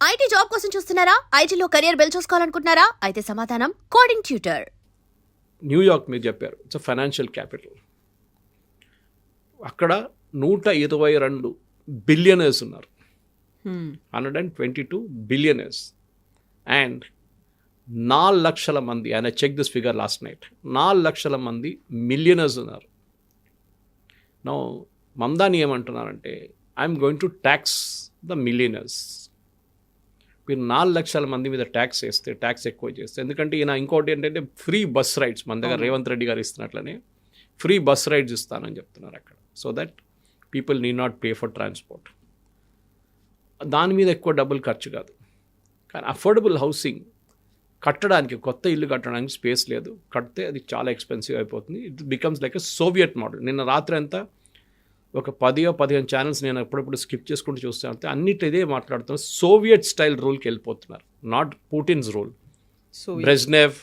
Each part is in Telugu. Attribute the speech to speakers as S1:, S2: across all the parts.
S1: ఐటీ జాబ్ కోసం చూస్తున్నారా? ఐటీలో కెరియర్ బిల్డ్ చూసుకోవాలనుకుంటున్నారా? అయితే సమాధానం కోడింగ్ ట్యూటర్
S2: న్యూయార్క్ మీరు చెప్పారు. ఇట్స్ ఫైనాన్షియల్ క్యాపిటల్ అక్కడ నూట ఇరవై రెండు బిలియనర్స్ ఉన్నారు. Hundred and twenty two billionaires and నాలుగు లక్షల మంది ఆయన check this figure last night నాలుగు లక్షల మంది మిలియనర్స్ ఉన్నారు. నో మమ్దాని ఏమంటున్నారంటే I'm going to tax the millionaires మీరు నాలుగు లక్షల మంది మీద ట్యాక్స్ వేస్తే ట్యాక్స్ ఎక్కువ చేస్తే ఎందుకంటే ఈయన ఇంకోటి ఏంటంటే ఫ్రీ బస్ రైడ్స్ మన దగ్గర రేవంత్ రెడ్డి గారు ఇస్తున్నట్లనే ఫ్రీ బస్ రైడ్స్ ఇస్తానని చెప్తున్నారు అక్కడ. So that people need not pay for transport దాని మీద ఎక్కువ డబ్బులు ఖర్చు కాదు. కానీ అఫోర్డబుల్ హౌసింగ్ కట్టడానికి కొత్త ఇల్లు కట్టడానికి స్పేస్ లేదు. కడితే అది చాలా ఎక్స్పెన్సివ్ అయిపోతుంది. It becomes like a Soviet model నిన్న రాత్రి అంతా ఒక పదియో పదిహేను ఛానల్స్ నేను అప్పుడప్పుడు స్కిప్ చేసుకుంటూ చూస్తే అంతే అన్నిటి ఇదే మాట్లాడుతున్నారు సోవియట్ స్టైల్ రూల్కి వెళ్ళిపోతున్నారు. నాట్ పుటిన్స్ రూల్ బ్రెజ్నెవ్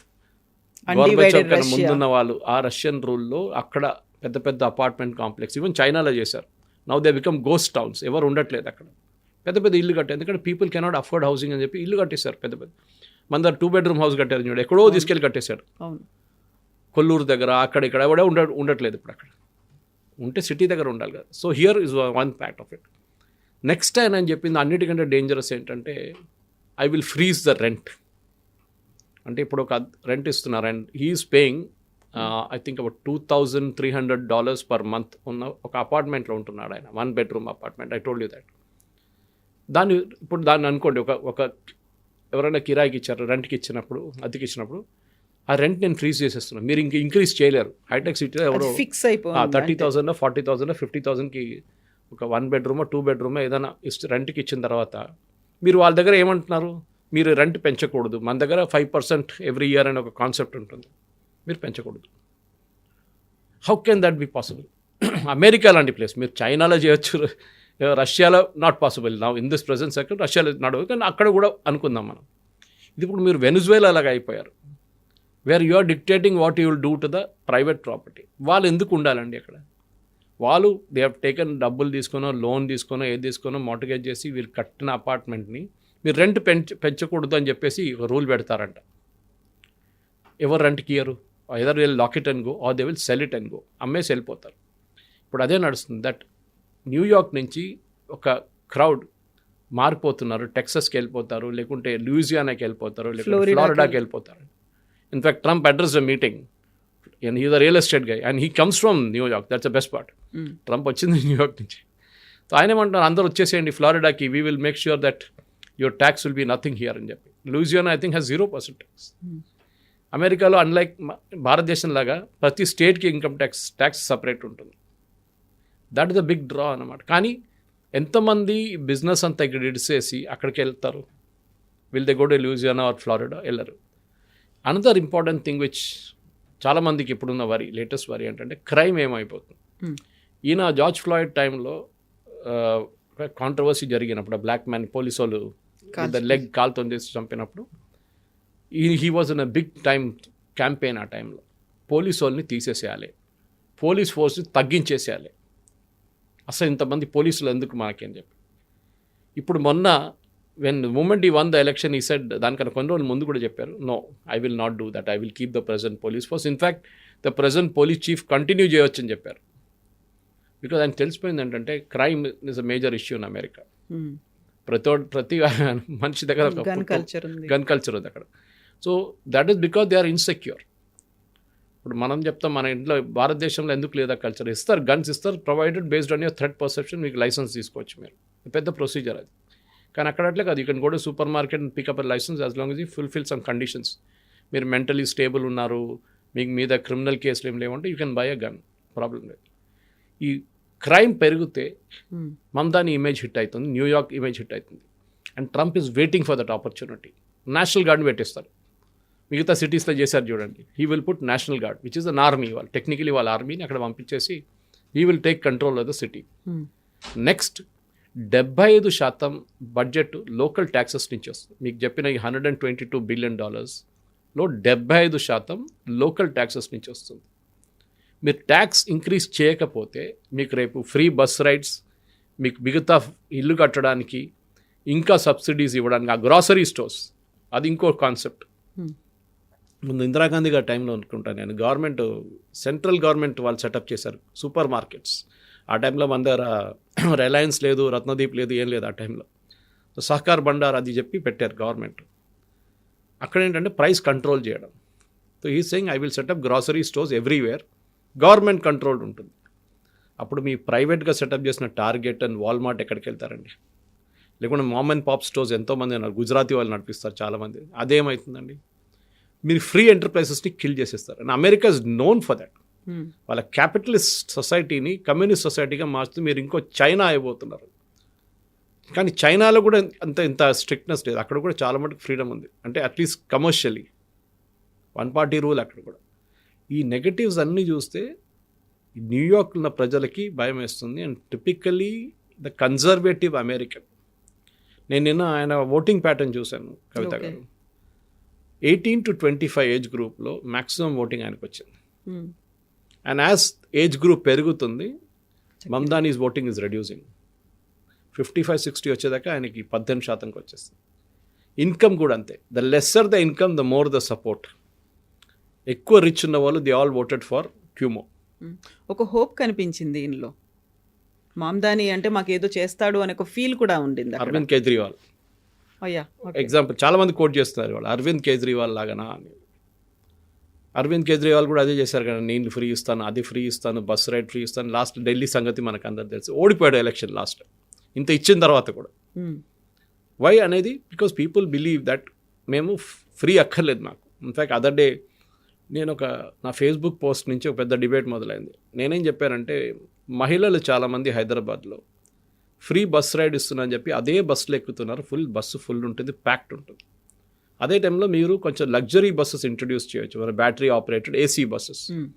S2: కన్నా
S3: Russia.
S2: ముందున్న వాళ్ళు ఆ రష్యన్ రూల్లో అక్కడ పెద్ద పెద్ద అపార్ట్మెంట్ కాంప్లెక్స్ ఈవెన్ చైనాలో చేశారు. Now they become ghost towns ఎవరు ఉండట్లేదు అక్కడ. పెద్ద పెద్ద ఇల్లు కట్టారు. ఎందుకంటే పీపుల్ కెనాట్ అఫోర్డ్ హౌసింగ్ అని చెప్పి ఇల్లు కట్టేశారు పెద్ద పెద్ద. మన టూ బెడ్రూమ్ హౌస్ కట్టారు చూడు. ఎక్కడో తీసుకెళ్ళి కట్టేశారు. కొల్లూరు దగ్గర అక్కడ ఇక్కడ ఎవడే ఉండ ఉండట్లేదు ఇప్పుడు అక్కడ. ఉంటే సిటీ దగ్గర ఉండాలి కదా. So here is one fact of it next ఆయన అని చెప్పింది అన్నిటికంటే డేంజరస్ ఏంటంటే I will freeze the rent అంటే ఇప్పుడు ఒక రెంట్ ఇస్తున్నారు and he's paying I think about two thousand three hundred dollars per month ఉన్న ఒక అపార్ట్మెంట్లో ఉంటున్నాడు ఆయన. One bedroom apartment I told you that దాన్ని ఇప్పుడు దాన్ని అనుకోండి ఒక ఒక ఎవరైనా కిరాయికి ఇచ్చారు రెంట్కి ఇచ్చినప్పుడు అద్దెకి ఇచ్చినప్పుడు ఆ రెంట్ నేను ఫ్రీజ్ చేసేస్తున్నాను మీరు ఇంక ఇంక్రీజ్ చేయలేరు. హైటెక్ సిటీలో ఎవరో
S3: ఫిక్స్ అయిపోయింది
S2: thirty thousand forty thousand fifty థౌసండ్కి ఒక వన్ బెడ్రూమ్ టూ బెడ్రూమ్ ఏదైనా ఇష్ట రెంట్కి ఇచ్చిన తర్వాత మీరు వాళ్ళ దగ్గర ఏమంటున్నారు? మీరు రెంట్ పెంచకూడదు. మన దగ్గర ఫైవ్ పర్సెంట్ ఎవ్రీ ఇయర్ అనే ఒక కాన్సెప్ట్ ఉంటుంది. మీరు పెంచకూడదు. How can that be possible America లాంటి ప్లేస్ మీరు చైనాలో చేయొచ్చు. రష్యాలో నాట్ పాసిబుల్ నా ఇన్ దిస్ ప్రజెంట్ సెకండ్ రష్యాలో నడవదు కానీ అక్కడ కూడా అనుకుందాం మనం. ఇది ఇప్పుడు మీరు వెనుజువేలా లాగా అయిపోయారు. Where you are dictating what you will do to the private property వాళ్ళు ఎందుకు ఉండాలండి అక్కడ? వాళ్ళు దే హ్యావ్ టేకన్ డబ్బులు తీసుకునో లోన్ తీసుకునో ఏది తీసుకునో మోటగేజ్ చేసి వీళ్ళు కట్టిన అపార్ట్మెంట్ని మీరు రెంట్ పెంచ పెంచకూడదు అని చెప్పేసి రూల్ పెడతారంట. ఎవరు రెంట్కి ఇయ్యరు? Either will lock it and go or they will sell it and go అమ్మేసి వెళ్ళిపోతారు. ఇప్పుడు అదే నడుస్తుంది. దట్ న్యూయార్క్ నుంచి ఒక క్రౌడ్ మారిపోతున్నారు. టెక్సస్కి వెళ్ళిపోతారు. లేకుంటే లూజియానాకి వెళ్ళిపోతారు. లేకుంటే
S3: Florida
S2: in fact Trump address the meeting and he the real estate guy and he comes from New York that's the best part Trump వచ్చింది న్యూయార్క్ నుంచి. సో ఆయన ఏమంటున్నారు? అందరూ వచ్చేసేయండి ఫ్లారిడాకి we will make sure that your tax will be nothing here అని చెప్పి. Louisiana I think has zero percent tax అమెరికాలో అన్లైక్ భారతదేశం లాగా ప్రతి స్టేట్కి ఇన్కమ్ ట్యాక్స్ ట్యాక్స్ సపరేట్ ఉంటుంది. That is the big draw అనమాట కానీ ఎంతమంది బిజినెస్ అంతా ఇక్కడ ఇడిసేసి అక్కడికి వెళ్తారు? Will they go to Louisiana or Florida వెళ్ళరు. అనదర్ ఇంపార్టెంట్ థింగ్ విచ్ చాలామందికి ఇప్పుడున్న వరి లేటెస్ట్ వరి ఏంటంటే క్రైమ్ ఏమైపోతుంది?
S3: Hmm.
S2: ఈయన జార్జ్ ఫ్లాయిడ్ టైంలో కాంట్రవర్సీ జరిగినప్పుడు బ్లాక్ మ్యాన్ పోలీసు వాళ్ళు లెగ్ కాల్తో చేసి చంపినప్పుడు ఈ he was in a big time campaign ఆ టైంలో పోలీస్ వాళ్ళని తీసేసేయాలి. పోలీస్ ఫోర్స్ని తగ్గించేసేయాలి. అసలు ఇంతమంది పోలీసులు ఎందుకు మనకి అని చెప్పి? ఇప్పుడు మొన్న when moment he won the election he said దానికన్నా కొన్ని రోజులు ముందు కూడా చెప్పారు no I will not do that I will keep the present police force in fact the present police chief continue చేయొచ్చు అని చెప్పారు బికాజ్ ఆయన తెలిసిపోయింది ఏంటంటే crime is a major issue in America ప్రతి ప్రతి మనిషి దగ్గర
S3: గన్ కల్చర్ ఉంది.
S2: అక్కడ. So that is because they are insecure ఇప్పుడు మనం చెప్తాం మన ఇంట్లో భారతదేశంలో ఎందుకు లేదా కల్చర్ ఇస్తారు గన్స్ ఇస్తారు provided based on your threat perception మీకు లైసెన్స్ తీసుకోవచ్చు మీరు. పెద్ద ప్రొసీజర్ అది. కానీ అక్కడ అట్లే కాదు. You can go to supermarket and pick up license as long as you fulfil some conditions మీరు మెంటలీ స్టేబుల్ ఉన్నారు మీకు మీద క్రిమినల్ కేసులు ఏం లేవంటే you can buy a gun problem లేదు. ఈ క్రైమ్ పెరిగితే. మమ్దాని ఇమేజ్ హిట్ అవుతుంది న్యూయార్క్ ఇమేజ్ హిట్ అవుతుంది and Trump is waiting for that opportunity national guard పెట్టేస్తారు. మిగతా సిటీస్లో చేశారు చూడండి. He will put national guard which is an army వాళ్ళు టెక్నికలీ వాళ్ళ ఆర్మీని అక్కడ పంపించేసి he will take control of the city. Next డెబ్బై ఐదు శాతం బడ్జెట్ లోకల్ ట్యాక్సెస్ నుంచి వస్తుంది. మీకు చెప్పిన ఈ hundred and twenty two billion డాలర్స్లో డెబ్బై ఐదు శాతం లోకల్ ట్యాక్సెస్ నుంచి వస్తుంది. మీరు ట్యాక్స్ ఇంక్రీజ్ చేయకపోతే మీకు రేపు ఫ్రీ బస్ రైడ్స్ మీకు మిగతా ఇల్లు కట్టడానికి ఇంకా సబ్సిడీస్ ఇవ్వడానికి ఆ గ్రాసరీ స్టోర్స్ అది ఇంకో కాన్సెప్ట్.
S3: Hmm.
S2: ముందు ఇందిరాగాంధీ గారి టైంలో అనుకుంటాను నేను గవర్నమెంట్ సెంట్రల్ గవర్నమెంట్ వాళ్ళు సెటప్ చేశారు సూపర్ మార్కెట్స్. ఆ టైంలో మన దగ్గర రిలయన్స్ లేదు రత్నదీప్ లేదు ఏం లేదు ఆ టైంలో. సో సహకార్ బండార్ అది చెప్పి పెట్టారు గవర్నమెంట్. అక్కడ ఏంటంటే ప్రైస్ కంట్రోల్ చేయడం. So he saying I will set up grocery stores everywhere government controlled ఉంటుంది. అప్పుడు మీ ప్రైవేట్గా సెటప్ చేసిన టార్గెట్ అండ్ వాల్మార్ట్ ఎక్కడికి వెళ్తారండి? లేకుంటే మామ్ అండ్ పాప్ స్టోర్స్ ఎంతోమంది ఉన్నారు. గుజరాతీ వాళ్ళు నడిపిస్తారు చాలామంది. అదేమవుతుందండి మీరు ఫ్రీ ఎంటర్ప్రైజెస్ని కిల్ చేసేస్తారు. And America is known for that వాళ్ళ క్యాపిటలిస్ట్ సొసైటీని కమ్యూనిస్ట్ సొసైటీగా మార్చుతూ మీరు ఇంకో చైనా అయిపోతున్నారు. కానీ చైనాలో కూడా అంత ఇంత స్ట్రిక్ట్నెస్ లేదు. అక్కడ కూడా చాలా మటుకు ఫ్రీడమ్ ఉంది. అంటే at least commercially one party rule అక్కడ కూడా. ఈ నెగటివ్స్ అన్నీ చూస్తే న్యూయార్క్ ఉన్న ప్రజలకి భయం వేస్తుంది. And typically the conservative American నేను నిన్న ఆయన ఓటింగ్ ప్యాటర్న్ చూశాను కవిత. గారు. Eighteen to twenty five age గ్రూప్లో మ్యాక్సిమం ఓటింగ్ ఆయనకు వచ్చింది
S3: Hmm.
S2: And as age group పెరుగుతుంది Mamdani is voting is reducing fifty five sixty వచ్చేదాకా ఆయనకి పద్దెనిమిది శాతంకి వచ్చేస్తుంది. ఇన్కమ్ కూడా అంతే. The lesser the income the more the support ఎక్కువ రిచ్ ఉన్న వాళ్ళు they all voted for Cuomo.
S3: ఒక హోప్ కనిపించింది దీనిలో మామ్దాని అంటే మాకు ఏదో చేస్తాడు అనే ఒక ఫీల్ కూడా ఉండింది
S2: అరవింద్ కేజ్రీవాల్
S3: అయ్యా
S2: ఎగ్జాంపుల్ చాలా మంది కోట్ చేస్తున్నారు వాళ్ళు. అరవింద్ కేజ్రీవాల్ లాగానా అని. అరవింద్ కేజ్రీవాల్ కూడా అదే చేశారు కదా నేను ఫ్రీ ఇస్తాను అది ఫ్రీ ఇస్తాను బస్ రైడ్ ఫ్రీ ఇస్తాను లాస్ట్ ఢిల్లీ సంగతి మనకు అందరు తెలుసు. ఓడిపోయాడు ఎలక్షన్ లాస్ట్. ఇంత ఇచ్చిన తర్వాత కూడా.
S3: Hmm.
S2: వై అనేది? బికాస్ పీపుల్ బిలీవ్ దట్ మేము ఫ్రీ అక్కర్లేదు మాకు. ఇన్ఫ్యాక్ట్ అదర్ డే నేను ఒక నా ఫేస్బుక్ పోస్ట్ నుంచి ఒక పెద్ద డిబేట్ మొదలైంది. నేనేం చెప్పానంటే మహిళలు చాలామంది హైదరాబాద్లో ఫ్రీ బస్ రైడ్ ఇస్తున్నా అని చెప్పి అదే బస్సులో ఎక్కుతున్నారు ఫుల్ బస్సు ఫుల్ ఉంటుంది ప్యాక్డ్ ఉంటుంది. అదే టైంలో మీరు కొంచెం లగ్జరీ బస్సెస్ ఇంట్రడ్యూస్ చేయొచ్చు. మన battery operated AC buses.
S3: Hmm.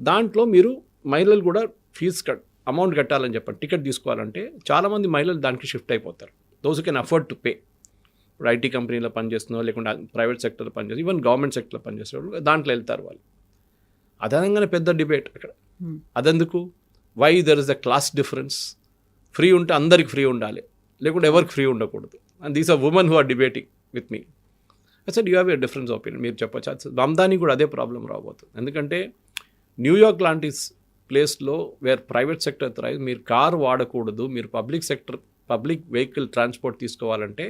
S2: దాంట్లో మీరు మహిళలు కూడా ఫీజు కట్ అమౌంట్ కట్టాలని చెప్పండి. టికెట్ తీసుకోవాలంటే చాలామంది మహిళలు దానికి షిఫ్ట్ అయిపోతారు. Those can afford to pay ఇప్పుడు ఐటీ కంపెనీలో పనిచేస్తున్నో లేకుంటే ప్రైవేట్ సెక్టర్లో పనిచేస్తున్న ఈవెన్ గవర్నమెంట్ సెక్టర్లో పనిచేసేవాళ్ళు దాంట్లో వెళ్తారు వాళ్ళు. అదనంగానే పెద్ద డిబేట్ అక్కడ.
S3: Hmm.
S2: అదెందుకు? Why there is the class difference free ఉంటే అందరికి ఫ్రీ ఉండాలి. లేకుంటే ఎవరికి ఫ్రీ ఉండకూడదు. And these are women who are debating with me అసలు you have a difference opinion మీరు చెప్పచ్చు. మమదాని కూడా అదే ప్రాబ్లం రాబోతుంది. ఎందుకంటే న్యూయార్క్ లాంటి ప్లేస్లో వేర్ ప్రైవేట్ సెక్టర్ థ్రైవ్ మీరు కార్ వాడకూడదు మీరు public sector public vehicle transport తీసుకోవాలంటే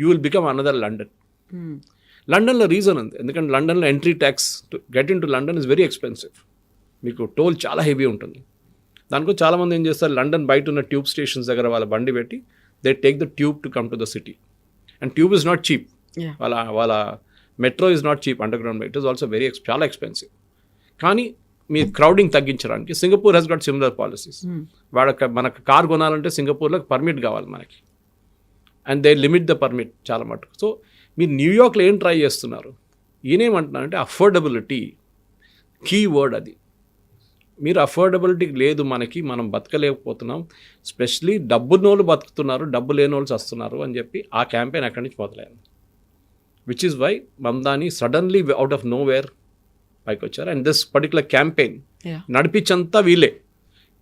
S2: you will become another London. లండన్లో రీజన్ ఉంది. ఎందుకంటే లండన్లో entry tax get in to London is very expensive మీకు టోల్ చాలా హెవీ ఉంటుంది. దానికో చాలామంది ఏం చేస్తారు? లండన్ బయట ఉన్న ట్యూబ్ స్టేషన్స్ దగ్గర వాళ్ళ బండి పెట్టి they take the tube to come to the city and tube is not cheap. వాళ్ళ వాళ్ళ metro is not cheap underground it is also very ex చాలా ఎక్స్పెన్సివ్ కానీ మీ క్రౌడింగ్ తగ్గించడానికి Singapore has got similar policies. వాళ్ళకి మనకు కార్ కొనాలంటే సింగపూర్లో పర్మిట్ కావాలి మనకి. And they limit the permit చాలా మటుకు. సో మీరు న్యూయార్క్లో ఏం ట్రై చేస్తున్నారు? ఈయనేమంటున్నారంటే అఫోర్డబిలిటీ కీ వర్డ్ అది. మీరు అఫోర్డబిలిటీ లేదు మనకి మనం బతకలేకపోతున్నాం. స్పెషలీ డబ్బున్నోళ్ళు బతుకుతున్నారు డబ్బు లేని వాళ్ళు వస్తున్నారు అని చెప్పి ఆ క్యాంపెయిన్ అక్కడి నుంచి మొదలైంది. Which is why Mamdani suddenly out of nowhere పైకి వచ్చారు. And this particular campaign. నడిపించంతా వీళ్ళే.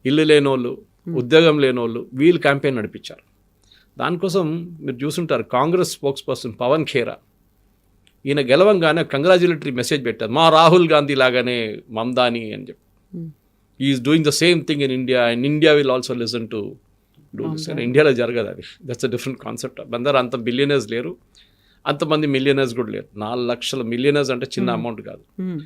S2: ఇల్లు లేనోళ్ళు ఉద్యోగం లేనోళ్ళు వీళ్ళు క్యాంపెయిన్ నడిపించారు. దానికోసం మీరు చూసుంటారు కాంగ్రెస్ స్పోక్స్ పర్సన్ పవన్ ఖేరా ఈయన గెలవంగానే కంగ్రాచులేటరీ మెసేజ్ పెట్టారు. మా రాహుల్ గాంధీ లాగానే మమ్దాని అని చెప్పి.
S3: Hmm.
S2: Is doing the same thing in India and India will also listen to do this ఇండియాలో జరగదు అది. దట్స్ అ డిఫరెంట్ కాన్సెప్ట్ అందరూ అంత బిలియనర్స్ లేరు. అంతమంది మిలియనర్స్ కూడా లేరు. నాలుగు లక్షల మిలియనర్స్ అంటే చిన్న అమౌంట్ కాదు.
S3: Hmm.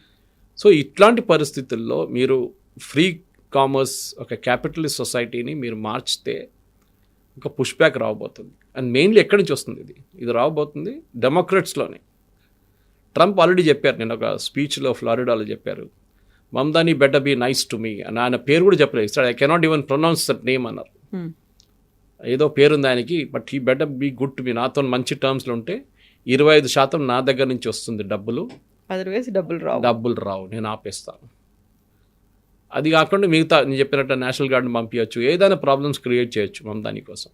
S2: సో ఇట్లాంటి పరిస్థితుల్లో మీరు ఫ్రీ కామర్స్ ఒక క్యాపిటలిస్ట్ సొసైటీని మీరు మార్చితే ఒక పుష్ బ్యాక్ రాబోతుంది. అండ్ మెయిన్లీ ఎక్కడి నుంచి వస్తుంది ఇది? ఇది రాబోతుంది డెమోక్రట్స్లోనే ట్రంప్ ఆల్రెడీ చెప్పారు నేను ఒక స్పీచ్లో ఫ్లారిడాలో చెప్పారు. Mamdani better be nice to me అని ఆయన పేరు కూడా చెప్పలేదు. ఇస్తాడు I cannot even pronounce that name అన్నారు.
S3: Hmm.
S2: ఏదో పేరుంది ఆయనకి but he better be good to me నాతో మంచి టర్మ్స్లో ఉంటే ఇరవై ఐదు శాతం నా దగ్గర నుంచి వస్తుంది డబ్బులు.
S3: అదర్వైజ్ డబ్బులు రావు.
S2: డబ్బులు రావు నేను ఆపేస్తాను. అది కాకుండా మిగతా నేను చెప్పినట్టు నేషనల్ గార్డ్ని పంపించవచ్చు ఏదైనా ప్రాబ్లమ్స్ క్రియేట్ చేయొచ్చు మమదాని కోసం.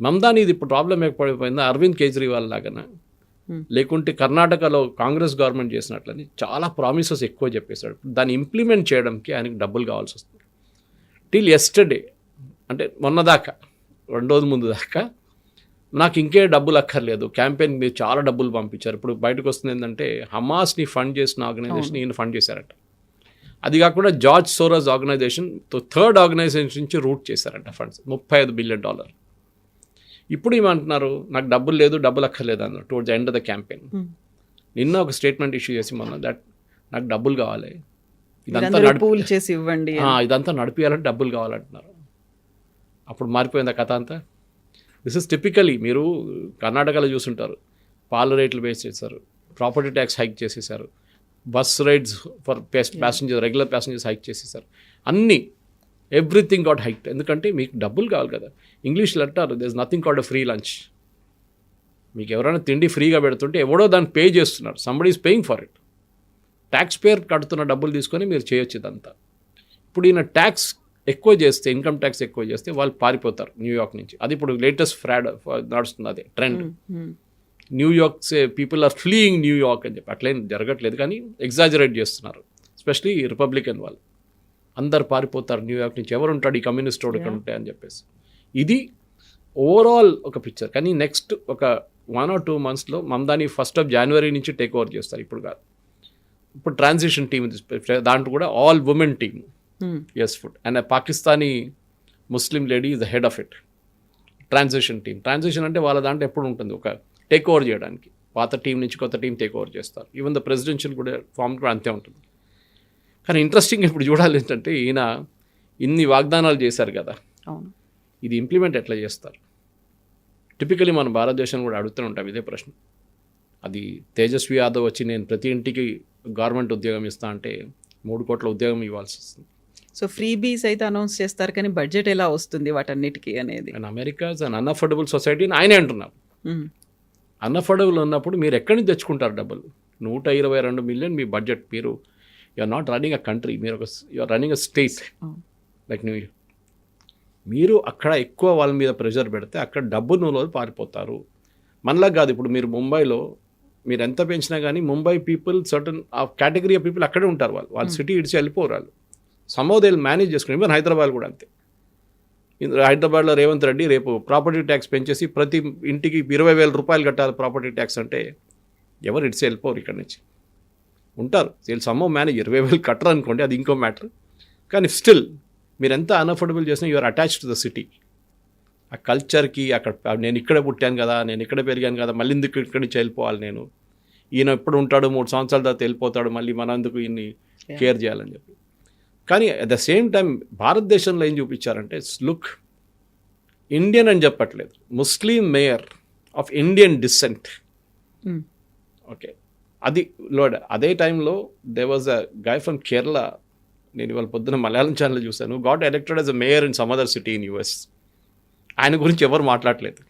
S2: మమదాని ఇది ఇప్పుడు ప్రాబ్లం ఏర్పడిపోయిందా అరవింద్ కేజ్రీవాల్ లాగానా. లేకుంటే కర్ణాటకలో కాంగ్రెస్ గవర్నమెంట్ చేసినట్లని చాలా ప్రామిసెస్ ఎక్కువ చెప్పేశాడు. దాన్ని ఇంప్లిమెంట్ చేయడానికి ఆయనకి డబ్బులు కావాల్సి వస్తుంది. టిల్ ఎస్టర్డే అంటే మొన్న దాకా రెండు రోజుల ముందు దాకా నాకు ఇంకే డబ్బులు అక్కర్లేదు క్యాంపెయిన్ మీరు చాలా డబ్బులు పంపించారు. ఇప్పుడు బయటకు వస్తుంది ఏంటంటే హమాస్ని ఫండ్ చేసిన ఆర్గనైజేషన్ ఈయన ఫండ్ చేశారట. అది కాకుండా George Soros organization third organization నుంచి రూట్ చేశారంట ఫండ్స్. ముప్పై ఐదు బిలియన్ డాలర్. ఇప్పుడు ఏమంటున్నారు నాకు డబ్బులు లేదు డబ్బులు అక్కర్లేదు అన్నారు towards end of the campaign. నిన్న ఒక స్టేట్మెంట్ ఇష్యూ చేసి మొన్న దట్ నాకు డబ్బులు కావాలి. ఇదంతా నడిపి
S3: ఇవ్వండి
S2: ఇదంతా నడిపించాలంటే డబ్బులు కావాలంటున్నారు. అప్పుడు మారిపోయింది ఆ కథ అంతా? దిస్ ఇస్ టిపికలీ మీరు కర్ణాటకలో చూసుంటారు. పాల రేట్లు వేసి చేశారు. ప్రాపర్టీ ట్యాక్స్ హైక్ చేసేసారు bus rides for passenger regular passengers hike చేసేసారు అన్నీ ఎవ్రీథింగ్ గాట్ హైక్ ఎందుకంటే మీకు డబ్బులు కావాలి కదా. ఇంగ్లీష్లో అంటారు this nothing called a free lunch మీకు ఎవరైనా తిండి ఫ్రీగా పెడుతుంటే ఎవడో దాన్ని పే చేస్తున్నారు. Somebody is paying for it tax payer కడుతున్న డబ్బులు తీసుకొని మీరు చేయొచ్చు ఇదంతా. ఇప్పుడు ఈయన ట్యాక్స్ ఎక్కువ చేస్తే ఇన్కమ్ ట్యాక్స్ ఎక్కువ చేస్తే వాళ్ళు పారిపోతారు న్యూయార్క్ నుంచి. అది ఇప్పుడు లేటెస్ట్ ఫ్రాడ్ నడుస్తుంది అదే trend. New York people are fleeing New York అని చెప్పి. అట్లేం జరగట్లేదు కానీ ఎగ్జాజరేట్ చేస్తున్నారు ఎస్పెషలీ రిపబ్లికన్ వాళ్ళు. అందరు పారిపోతారు న్యూయార్క్ నుంచి. ఎవరు ఉంటాడు ఈ కమ్యూనిస్ట్ వాడు ఇక్కడ ఉంటే అని చెప్పేసి. ఇది ఓవరాల్ ఒక పిక్చర్ కానీ నెక్స్ట్ ఒక వన్ ఆర్ టూ మంత్స్లో మమ్దాని ఫస్ట్ ఆఫ్ జనవరి నుంచి టేక్ ఓవర్ చేస్తారు. ఇప్పుడు కాదు. ఇప్పుడు ట్రాన్సిషన్ టీమ్ దాంట్లో కూడా all women team. Yes food and Pakistani Muslim lady is the head of it transition team transition అంటే వాళ్ళ దాంట్లో ఎప్పుడు ఉంటుంది? ఒక టేక్ ఓవర్ చేయడానికి. పాత టీం నుంచి కొత్త టీం టేక్ ఓవర్ చేస్తారు. ఈవెన్ ద ప్రెసిడెన్షియల్ కూడా ఫామ్ కూడా అంతే ఉంటుంది. కానీ ఇంట్రెస్టింగ్ ఇప్పుడు చూడాలి ఏంటంటే ఈయన ఇన్ని వాగ్దానాలు చేశారు కదా.
S3: అవును.
S2: ఇది ఇంప్లిమెంట్ ఎట్లా చేస్తారు? టిపికలీ మన భారతదేశం కూడా అడుగుతూనే ఉంటాం ఇదే ప్రశ్న. అది తేజస్వి యాదవ్ వచ్చి నేను ప్రతి ఇంటికి గవర్నమెంట్ ఉద్యోగం ఇస్తా అంటే మూడు కోట్ల ఉద్యోగం ఇవ్వాల్సి వస్తుంది.
S3: సో ఫ్రీ బీస్ అయితే అనౌన్స్ చేస్తారు కానీ బడ్జెట్ ఎలా వస్తుంది వాటన్నిటికీ అనేది?
S2: And America an unaffordable society అని ఆయనే అంటున్నారు.
S3: Hmm.
S2: అన్అఫోర్డబుల్ ఉన్నప్పుడు మీరు ఎక్కడి నుంచి తెచ్చుకుంటారు డబ్బులు? నూట ఇరవై రెండు మిలియన్ మీ బడ్జెట్ మీరు are not running a country మీరు ఒక are running a state. Like new మీరు అక్కడ ఎక్కువ వాళ్ళ మీద ప్రెషర్ పెడితే అక్కడ డబ్బు నూలో పారిపోతారు. మనలా కాదు ఇప్పుడు మీరు ముంబైలో మీరు ఎంత పెంచినా కానీ Mumbai people certain a category of people అక్కడే ఉంటారు వాళ్ళు. వాళ్ళ సిటీ ఇడిచి వెళ్ళిపోరు వాళ్ళు. సమ్హౌ దే మేనేజ్ చేసుకుని ఈవెన్ హైదరాబాద్ కూడా అంతే. హైదరాబాద్లో రేవంత్ రెడ్డి రేపు ప్రాపర్టీ ట్యాక్స్ పెంచేసి ప్రతి ఇంటికి ఇరవై వేల రూపాయలు కట్టాలి ప్రాపర్టీ ట్యాక్స్ అంటే ఎవరు ఇడిచి వెళ్ళిపోరు ఇక్కడ నుంచి. ఉంటారు. వీళ్ళు సమ్మో మేనేజ్ ఇరవై వేలు కట్టరు అనుకోండి అది ఇంకో మ్యాటర్ కానీ స్టిల్ మీరు ఎంత అన్అఫోర్డబుల్ చేసినా you're attach to the city ఆ కల్చర్కి అక్కడ నేను ఇక్కడే పుట్టాను కదా నేను ఇక్కడే పెరిగాను కదా మళ్ళీ ఎందుకు ఇక్కడి నుంచి వెళ్ళిపోవాలి నేను? ఈయన ఎప్పుడు ఉంటాడు? మూడు సంవత్సరాల తర్వాత వెళ్ళిపోతాడు మళ్ళీ మన ఎందుకు ఈయన్ని. కేర్ చేయాలని చెప్పి. కానీ అట్ ద సేమ్ టైం భారతదేశంలో ఏం చూపించారంటే లుక్ ఇండియన్ అని చెప్పట్లేదు. Muslim mayor of Indian descent. Okay అది లోడ్ అదే టైంలో they was a guy from Kerala నేను ఇవాళ పొద్దున మలయాళం ఛానల్ చూశాను got elected as a mayor in some other city in US ఆయన గురించి ఎవరు మాట్లాడలేదు.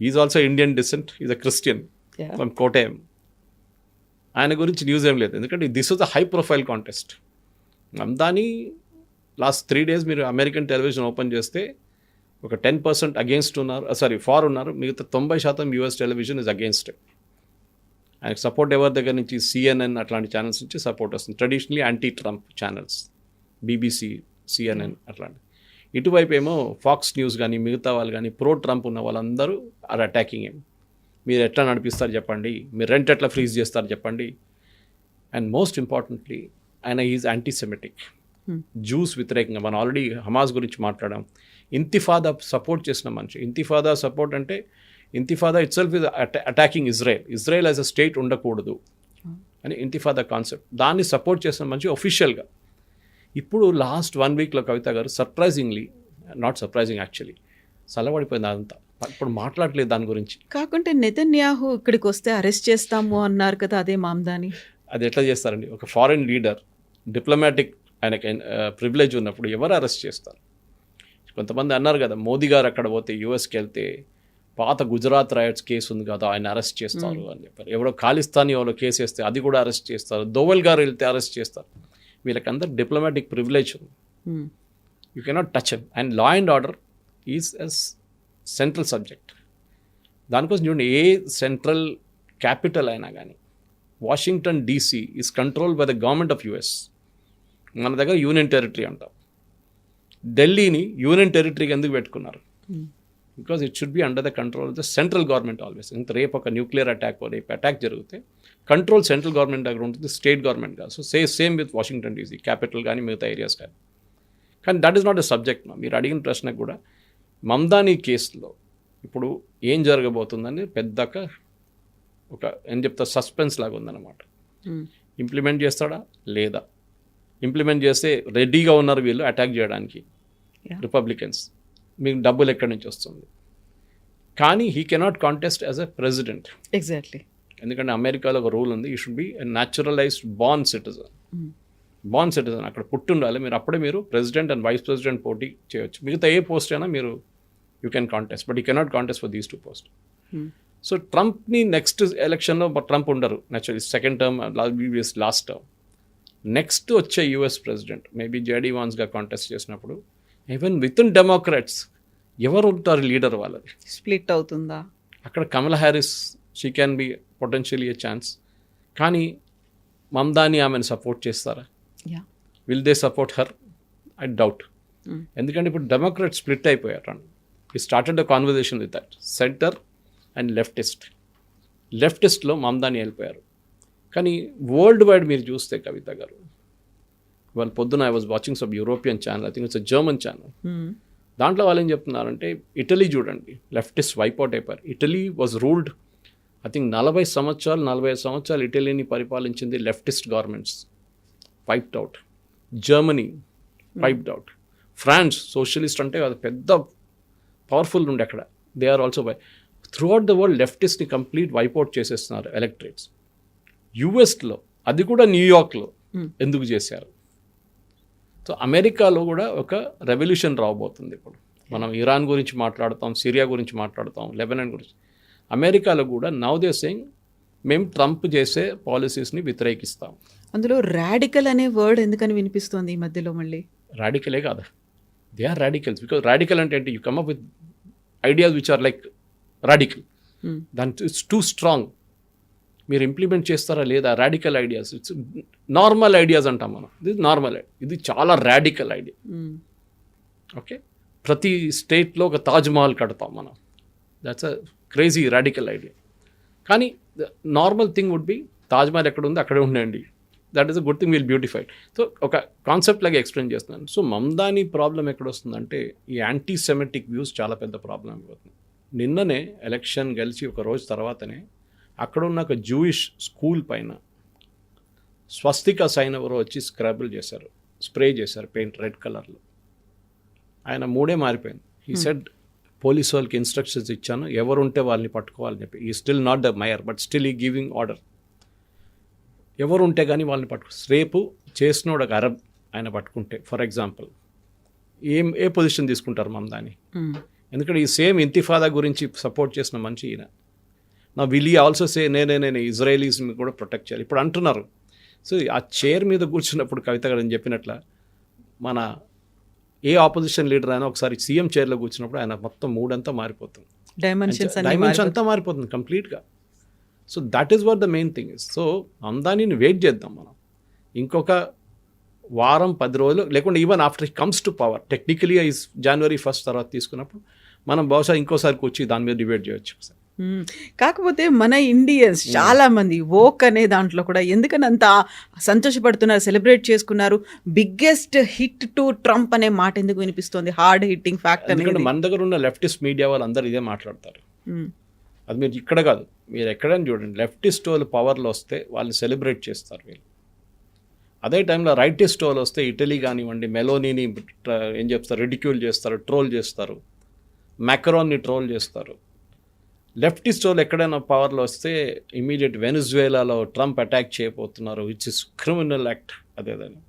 S2: Is also Indian descent is a Christian. From Kottayam ఆయన గురించి న్యూస్ ఏం లేదు ఎందుకంటే this was a high profile contest దాని లాస్ట్ త్రీ డేస్ మీరు అమెరికన్ టెలివిజన్ ఓపెన్ చేస్తే ఒక టెన్ పర్సెంట్ అగేన్స్ట్ ఉన్నారు సారీ ఫార్ ఉన్నారు. మిగతా తొంభై శాతం యూఎస్ టెలివిజన్ ఇస్ అగేన్స్ట్ ఆయనకు సపోర్ట్ ఎవరి దగ్గర నుంచి? సిఎన్ఎన్ అట్లాంటి ఛానల్స్ నుంచి సపోర్ట్ వస్తుంది. Traditionally anti Trump channels BBC CNN అట్లాంటి. ఇటువైపు ఏమో ఫాక్స్ న్యూస్ కానీ మిగతా వాళ్ళు కానీ ప్రో ట్రంప్ ఉన్న వాళ్ళందరూ ఆర్ అటాకింగ్ ఏం మీరు ఎట్లా నడిపిస్తారు చెప్పండి? మీరు రెంట్ ఎట్లా ఫ్రీజ్ చేస్తారు చెప్పండి? అండ్ మోస్ట్ ఇంపార్టెంట్లీ ఆయన ఈజ్ యాంటీసెమెటిక్
S3: Hmm.
S2: జ్యూస్ వ్యతిరేకంగా మనం ఆల్రెడీ హమాస్ గురించి మాట్లాడాం. ఇంతిఫాదా సపోర్ట్ చేసిన మనిషి. ఇంతిఫాదా సపోర్ట్ అంటే ఇంతిఫాదా itself is attacking Israel Israel as a state ఉండకూడదు అని ఇంతిఫాదా కాన్సెప్ట్ దాన్ని సపోర్ట్ చేసిన మనిషి ఒఫిషియల్గా ఇప్పుడు లాస్ట్ వన్ వీక్లో Kavitha garu surprisingly not surprising actually చల్లబడిపోయింది అదంతా ఇప్పుడు మాట్లాడలేదు దాని గురించి.
S3: కాకుంటే నెతన్యాహు ఇక్కడికి వస్తే అరెస్ట్ చేస్తాము అన్నారు కదా అదే మామ్దాని.
S2: అది ఎట్లా చేస్తారండి? ఒక ఫారిన్ లీడర్ డిప్లొమాటిక్ ఆయనకి ప్రివిలేజ్ ఉన్నప్పుడు ఎవరు అరెస్ట్ చేస్తారు? కొంతమంది అన్నారు కదా మోదీ గారు అక్కడ పోతే యూఎస్కి వెళ్తే పాత గుజరాత్ రైట్స్ కేసు ఉంది కదా ఆయన అరెస్ట్ చేస్తారు అని చెప్పారు. ఎవడో ఖాళిస్తానీ ఎవరో కేసు వేస్తే అది కూడా అరెస్ట్ చేస్తారు. దోవల్ గారు వెళ్తే అరెస్ట్ చేస్తారు. వీళ్ళకందరూ డిప్లొమాటిక్ ప్రివిలేజ్ ఉంది. You cannot touch them and law and order is as central subject దానికోసం చూడండి ఏ సెంట్రల్ క్యాపిటల్ అయినా కానీ Washington DC is control by the government of US మన దగ్గర యూనియన్ టెరిటరీ అంటాం. ఢిల్లీని యూనియన్ టెరిటరీకి ఎందుకు పెట్టుకున్నారు?
S3: Hmm.
S2: Because it should be under the control of the central government always ఇంత రేపు ఒక న్యూక్లియర్ అటాక్ రేపు అటాక్ జరిగితే కంట్రోల్ సెంట్రల్ గవర్నమెంట్ దగ్గర ఉంటుంది స్టేట్ గవర్నమెంట్ కాదు. So say same with Washington DC capital కానీ మిగతా ఏరియాస్ కానీ కానీ that is not a subject మీరు అడిగిన ప్రశ్నకు కూడా మమ్దానీ కేసులో ఇప్పుడు ఏం జరగబోతుందని పెద్దక ఒక ఏం చెప్తా సస్పెన్స్ లాగా ఉందన్నమాట. ఇంప్లిమెంట్ చేస్తాడా? లేదా? ఇంప్లిమెంట్ చేస్తే రెడీగా ఉన్నారు వీళ్ళు అటాక్ చేయడానికి. రిపబ్లికన్స్ మీకు డబ్బులు ఎక్కడి నుంచి వస్తుంది? కానీ he cannot contest as a president
S3: exactly
S2: ఎందుకంటే అమెరికాలో ఒక రూల్ ఉంది he should be naturalized born citizen born citizen అక్కడ పుట్టుండాలి మీరు అప్పుడే మీరు ప్రెసిడెంట్ అండ్ వైస్ ప్రెసిడెంట్ పోటీ చేయొచ్చు. మిగతా ఏ పోస్ట్ అయినా మీరు you can contest but you cannot contest for these two post so ట్రంప్ని next ఎలక్షన్లో ట్రంప్ ఉండరు. Naturally second term last term next వచ్చే యుఎస్ ప్రెసిడెంట్ మేబీ జేడీ వాన్స్గా కాంటెస్ట్ చేసినప్పుడు ఈవెన్ విత్ ఇన్ డెమోక్రాట్స్ ఎవరు ఉంటారు లీడర్ వాళ్ళది?
S3: స్ప్లిట్ అవుతుందా?
S2: అక్కడ Kamala Harris she can be potentially a chance కానీ మమ్దాని ఆమెను సపోర్ట్ చేస్తారా?
S3: Yeah
S2: will they support her I doubt ఎందుకంటే ఇప్పుడు డెమోక్రాట్ స్ప్లిట్ అయిపోయారు. He started the conversation with that centre and leftist లెఫ్టిస్ట్లో Mamdani వెళ్ళిపోయారు. కానీ వరల్డ్ వైడ్ మీరు చూస్తే కవిత గారు వాళ్ళు పొద్దున I was watching some European channel I think it's German channel దాంట్లో వాళ్ళు ఏం చెప్తున్నారంటే ఇటలీ చూడండి లెఫ్టిస్ట్ వైపౌట్ అయిపోయారు. Italy was ruled I think నలభై సంవత్సరాలు నలభై సంవత్సరాలు ఇటలీని పరిపాలించింది leftist governments wiped out Germany wiped out France socialist అంటే అది పెద్ద పవర్ఫుల్ ఉండే అక్కడ. They are also wipe throughout the world లెఫ్టిస్ట్ని complete wipeout చేసేస్తున్నారు ఎలక్ట్రేట్స్ యుఎస్లో అది కూడా న్యూయార్క్లో ఎందుకు చేశారు? సో అమెరికాలో కూడా ఒక రెవల్యూషన్ రాబోతుంది ఇప్పుడు. మనం ఇరాన్ గురించి మాట్లాడతాం సిరియా గురించి మాట్లాడతాం లెబనాన్ గురించి. అమెరికాలో కూడా నవ్ దే సెయింగ్ మేము ట్రంప్ చేసే పాలసీస్ని వ్యతిరేకిస్తాం.
S3: అందులో రాడికల్ అనే వర్డ్ ఎందుకని వినిపిస్తోంది ఈ మధ్యలో మళ్ళీ?
S2: రాడికలే కాదు. They are radicals because radical అంటే ఏంటి? You come up with ideas which are like radical
S3: Hmm.
S2: దాని ఇట్స్ టూ స్ట్రాంగ్ మీరు ఇంప్లిమెంట్ చేస్తారా లేదా? Radical ideas it's normal ideas అంటాం మనం. ఇది నార్మల్ ఇది చాలా రాడికల్ ఐడియా. ఓకే ప్రతి స్టేట్లో ఒక తాజ్ మహల్ కడతాం మనం. That's a crazy radical idea కానీ normal thing would be Taj Mahal ఎక్కడ ఉంది అక్కడే ఉండండి. That is a good thing will beautified so ఒక కాన్సెప్ట్ లాగా ఎక్స్ప్లెయిన్ చేస్తున్నాను. సో మమ్దాని ప్రాబ్లం ఎక్కడ వస్తుందంటే ఈ యాంటీ సెమెటిక్ వ్యూస్ చాలా పెద్ద ప్రాబ్లం అయిపోతుంది. నిన్ననే ఎలక్షన్ గెలిచి ఒక రోజు తర్వాతనే అక్కడ ఉన్న ఒక జూయిష్ స్కూల్ పైన స్వస్తిక సైన్ ఎవరో వచ్చి స్క్రాబుల్ చేశారు స్ప్రే చేశారు పెయింట్ రెడ్ కలర్లో ఆయన మూడే మారిపోయింది. ఈ సెడ్ పోలీస్ వాళ్ళకి ఇన్స్ట్రక్షన్స్ ఇచ్చాను ఎవరు ఉంటే వాళ్ళని పట్టుకోవాలని చెప్పి. He still not the mayor but still he giving order ఎవరు ఉంటే కానీ వాళ్ళని పట్టుకో రేపు చేసినోడు ఒక అరబ్ ఆయన పట్టుకుంటే ఫర్ ఎగ్జాంపుల్ ఏం ఏ పొజిషన్ తీసుకుంటారు మనం దాన్ని
S3: మ్మ్.
S2: ఎందుకంటే ఈ సేమ్ ఇంతిఫాదా గురించి సపోర్ట్ చేసిన మనిషి ఈయన. నా విలీ ఆల్సో సే నేనే నేను ఇజ్రాయలీస్ని కూడా ప్రొటెక్ట్ చేయాలి? ఇప్పుడు అంటున్నారు. సో ఆ చైర్ మీద కూర్చున్నప్పుడు కవిత గారు చెప్పినట్ల మన ఏ ఆపోజిషన్ లీడర్ అయినా ఒకసారి సీఎం చైర్లో కూర్చున్నప్పుడు ఆయన మొత్తం మూడంతా మారిపోతుంది.
S3: Dimensions
S2: dimension. అంతా మారిపోతుంది కంప్లీట్గా so that is what the main thing is so అందానిని wait చేద్దాం మనం. ఇంకొక వారం పది రోజులు లేకుంటే even after comes to power technically is January first తర్వాత తీసుకున్నప్పుడు మనం బహుశా ఇంకోసారి కూర్చి దాని మీద డిబేట్ చేయొచ్చు
S3: కాకపోతే మన ఇండియన్స్ చాలా మంది ఓక్ అనే దాంట్లో కూడా ఎందుకని అంత సంతోషపడుతున్నారు సెలబ్రేట్ చేసుకున్నారు? బిగ్గెస్ట్ హిట్ టు ట్రంప్ అనే మాట ఎందుకు వినిపిస్తోంది? హార్డ్ హిట్టింగ్ ఫ్యాక్ట్
S2: ఎందుకంటే
S3: అనేది.
S2: మన దగ్గర ఉన్న లెఫ్టిస్ట్ మీడియా వాళ్ళు అందరూ ఇదే మాట్లాడతారు. అది మీరు ఇక్కడ కాదు మీరు ఎక్కడైనా చూడండి లెఫ్టిస్ట్ వాళ్ళు పవర్లో వస్తే వాళ్ళని సెలబ్రేట్ చేస్తారు వీళ్ళు. అదే టైంలో రైటిస్ట్ వాళ్ళు వస్తే ఇటలీ కానివ్వండి మెలోనీని ట్ర- ఏం చెప్తారు రిడిక్యూల్ చేస్తారు ట్రోల్ చేస్తారు. మ్యాకరాన్ని ట్రోల్ చేస్తారు. లెఫ్టిస్ట్ వాళ్ళు ఎక్కడైనా పవర్లో వస్తే ఇమీడియట్ వెనుజువేలాలో ట్రంప్ అటాక్ చేయబోతున్నారు విచ్ ఇస్ క్రిమినల్ యాక్ట్ అదేదని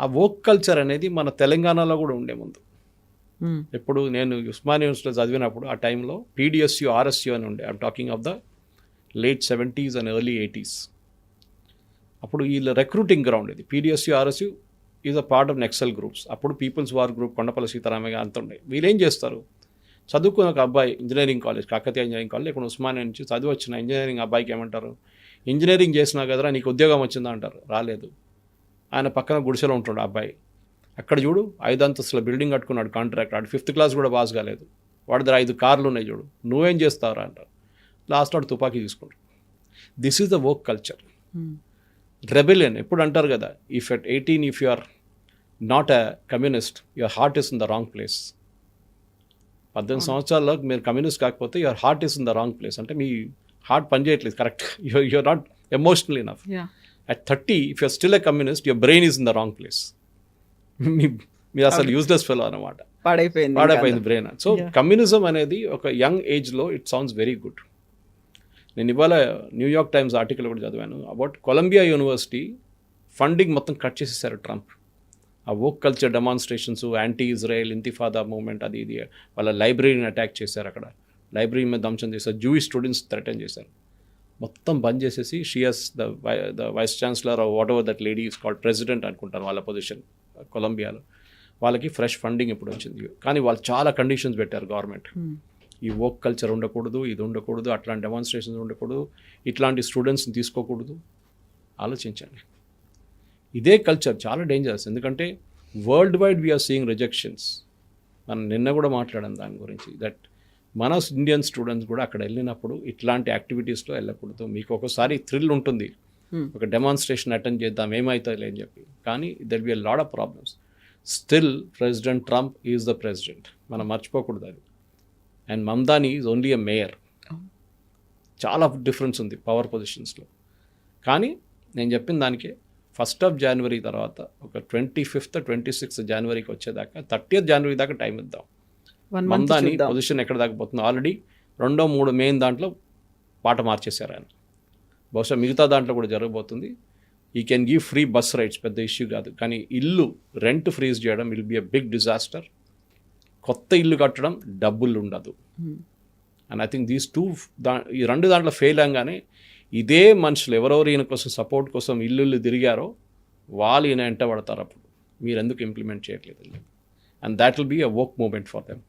S2: ఆ వోక్ కల్చర్ అనేది మన తెలంగాణలో కూడా ఉండే ముందు.
S3: మ్మ్.
S2: ఇప్పుడు నేను ఉస్మానియా యూనివర్సిటీలో చదివినప్పుడు ఆ టైంలో పీడిఎస్యు ఆర్ఎస్యు అని ఉండే. I'm talking of the late seventies and early eighties అప్పుడు వీళ్ళ రిక్రూటింగ్ గ్రౌండ్ ఇది. PDSU RSU is a part of Naxal groups అప్పుడు peoples war group Kondapalli Seetharamaiah అంత ఉండే. వీళ్ళు ఏం చేస్తారు? చదువుకున్న ఒక అబ్బాయి engineering college Kakatiya engineering college ఇక్కడ ఉస్మానియా నుంచి చదివి వచ్చిన ఇంజనీరింగ్ అబ్బాయికి ఏమంటారు? ఇంజనీరింగ్ చేసినా కదరా నీకు ఉద్యోగం వచ్చిందా? అంటారు. రాలేదు. ఆయన పక్కన గుడిసెలో ఉంటుండే అబ్బాయి. అక్కడ చూడు ఐదు అంతస్తుల బిల్డింగ్ కట్టుకున్నాడు కాంట్రాక్ట్. ఆడు ఫిఫ్త్ క్లాస్ కూడా పాస్ కాలేదు. వాడి దగ్గర ఐదు కార్లు ఉన్నాయి చూడు. నువ్వేం చేస్తావురా? అంటారు. లాస్ట్ వాడు తుపాకీ తీసుకుంటారు this is the work culture rebellion ఎప్పుడు అంటారు కదా if at eighteen if you are not a communist your heart is in the wrong place పద్దెనిమిది సంవత్సరాల్లో మీరు కమ్యూనిస్ట్ కాకపోతే your heart is in the wrong place అంటే మీ హార్ట్ పనిచేయట్లేదు correct your your not emotional enough at thirty if you're still a communist your brain is in the wrong place మీ మీరు అసలు యూస్లెస్ ఫెలో అనమాట
S3: పాడైపోయింది
S2: పాడైపోయింది బ్రెయిన్ సో. కమ్యూనిజం అనేది ఒక యంగ్ ఏజ్లో ఇట్ సౌండ్స్ వెరీ గుడ్ నేను ఇవాళ న్యూయార్క్ టైమ్స్ ఆర్టికల్ కూడా చదివాను. అబౌట్ కొలంబియా యూనివర్సిటీ ఫండింగ్ మొత్తం కట్ చేసేసారు ట్రంప్ ఆ woke culture demonstrations anti Israel ఇంతిఫాదా movement అది ఇది వాళ్ళ లైబ్రరీని అటాక్ చేశారు అక్కడ. లైబ్రరీ మీద దంశం చేశారు. జూయిష్ స్టూడెంట్స్ థ్రెటన్ చేశారు. మొత్తం బంద్ చేసేసి షియస్ the the vice chancellor whatever that lady is called president అనుకుంటాను వాళ్ళ పొజిషన్ కొలంబియాలో వాళ్ళకి ఫ్రెష్ ఫండింగ్ ఇప్పుడు వచ్చింది? కానీ వాళ్ళు చాలా కండిషన్స్ పెట్టారు గవర్నమెంట్ ఈ వర్క్ కల్చర్ ఉండకూడదు ఇది ఉండకూడదు అట్లాంటి డెమాన్స్ట్రేషన్స్ ఉండకూడదు ఇట్లాంటి స్టూడెంట్స్ని తీసుకోకూడదు. ఆలోచించండి. ఇదే కల్చర్ చాలా డేంజరస్ ఎందుకంటే world wide we're seeing rejections మనం నిన్న కూడా మాట్లాడాం దాని గురించి దట్ మన ఇండియన్ స్టూడెంట్స్ కూడా అక్కడ వెళ్ళినప్పుడు ఇట్లాంటి యాక్టివిటీస్లో వెళ్ళకూడదు. మీకు ఒకసారి థ్రిల్ ఉంటుంది. ఒక డెమాన్స్ట్రేషన్ అటెండ్ చేద్దాం ఏమవుతుంది అని చెప్పి. కానీ there be a lot of problems still president Trump is the president మనం మర్చిపోకూడదు అది. And Mamdani is only a mayor చాలా డిఫరెన్స్ ఉంది పవర్ పొజిషన్స్లో కానీ నేను చెప్పిన దానికి ఫస్ట్ ఆఫ్ జనవరి తర్వాత ఒక ట్వంటీ ఫిఫ్త్ ట్వంటీ సిక్స్త్ జనవరికి వచ్చేదాకా థర్టీయత్ జనవరి దాకా టైం ఇద్దాం. మందాని
S3: చూద్దాం.
S2: పొజిషన్ ఎక్కడ దాకా పోతుంది. ఆల్రెడీ రెండో మూడు మెయిన్ దాంట్లో పాట మార్చేశారు ఆయన. బహుశా మిగతా దాంట్లో కూడా జరగబోతుంది. He can give free bus rides పెద్ద ఇష్యూ కాదు. కానీ ఇల్లు రెంట్ ఫ్రీజ్ చేయడం will be a big disaster కొత్త ఇల్లు కట్టడం డబ్బులు ఉండదు. And I think these two దా ఈ రెండు దాంట్లో ఫెయిల్ అవగానే ఇదే మనుషులు ఎవరెవరు ఈయన కోసం సపోర్ట్ కోసం ఇల్లు ఇల్లు తిరిగారో వాళ్ళు ఈయన వెంట పడతారు అప్పుడు. మీరు ఎందుకు ఇంప్లిమెంట్ చేయట్లేదు? And that will be a work moment for them